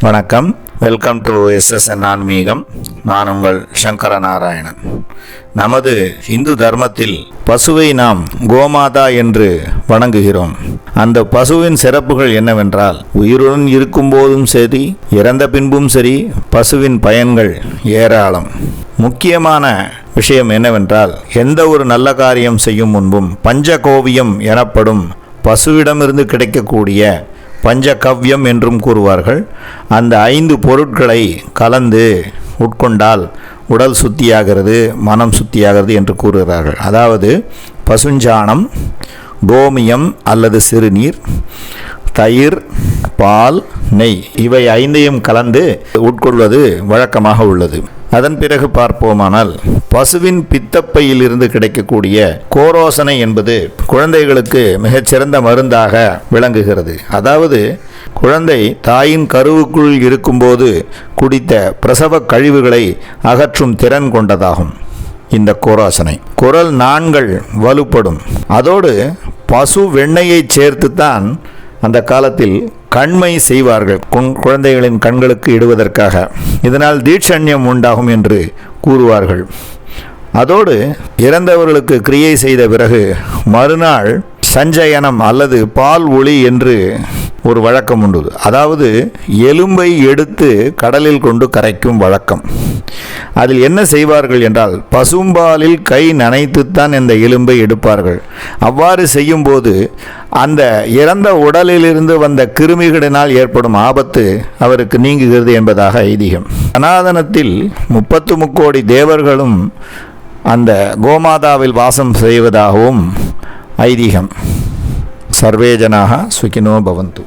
வணக்கம். Welcome to SSN ஆன்மீகம். நான் உங்கள் சங்கர நாராயணன் நமது இந்து தர்மத்தில் பசுவை நாம் கோமாதா என்று வணங்குகிறோம். அந்த பசுவின் சிறப்புகள் என்னவென்றால் உயிருடன் இருக்கும்போதும் சரி இறந்த பின்பும் சரி பசுவின் பயன்கள் ஏராளம். முக்கியமான விஷயம் என்னவென்றால் எந்த ஒரு நல்ல காரியம் செய்யும் முன்பும் பஞ்சகோவியம் எனப்படும் பசுவிடமிருந்து கிடைக்கக்கூடிய பஞ்சகவ்யம் என்றும் கூறுவார்கள். அந்த ஐந்து பொருட்களை கலந்து உட்கொண்டால் உடல் சுத்தியாகிறது மனம் சுத்தியாகிறது என்று கூறுகிறார்கள். அதாவது பசுஞ்சாணம் கோமியம் அல்லது சிறுநீர் தயிர் பால் நெய் இவை ஐந்தையும் கலந்து உட்கொள்வது வழக்கமாக உள்ளது. அதன் பிறகு பார்ப்போமானால் பசுவின் பித்தப்பையிலிருந்து கிடைக்கக்கூடிய கோரோசனை என்பது குழந்தைகளுக்கு மிகச்சிறந்த மருந்தாக விளங்குகிறது. அதாவது குழந்தை தாயின் கருவுக்குள் இருக்கும்போது குடித்த பிரசவ கழிவுகளை அகற்றும் திறன் கொண்டதாகும் இந்த கோராசனை. குரல் நாண்கள் வலுப்படும். அதோடு பசு வெண்ணெயை சேர்த்துத்தான் அந்த காலத்தில் கண்மை செய்வார்கள். குழந்தைகளின் கண்களுக்கு இடுவதற்காக. இதனால் தீட்சண்யம் உண்டாகும் என்று கூறுவார்கள். அதோடு இறந்தவர்களுக்கு கிரியை செய்த பிறகு மறுநாள் சஞ்சயனம் அல்லது பால் ஒளி என்று ஒரு வழக்கம் உண்டு அதாவது எலும்பை எடுத்து கடலில் கொண்டு கரைக்கும் வழக்கம். அதில் என்ன செய்வார்கள் என்றால் பசும்பாலில் கை நனைத்துத்தான் இந்த எலும்பை எடுப்பார்கள். அவ்வாறு செய்யும்போது அந்த இறந்த உடலிலிருந்து வந்த கிருமிகளினால் ஏற்படும் ஆபத்து அவருக்கு நீங்குகிறது என்பதாக ஐதீகம். சனாதனத்தில் முப்பத்து முக்கோடி தேவர்களும் அந்த கோமாதாவில் வாசம் செய்வதாகவும் ஐதீகம். சர்வே ஜனாக சுகினோ பவந்து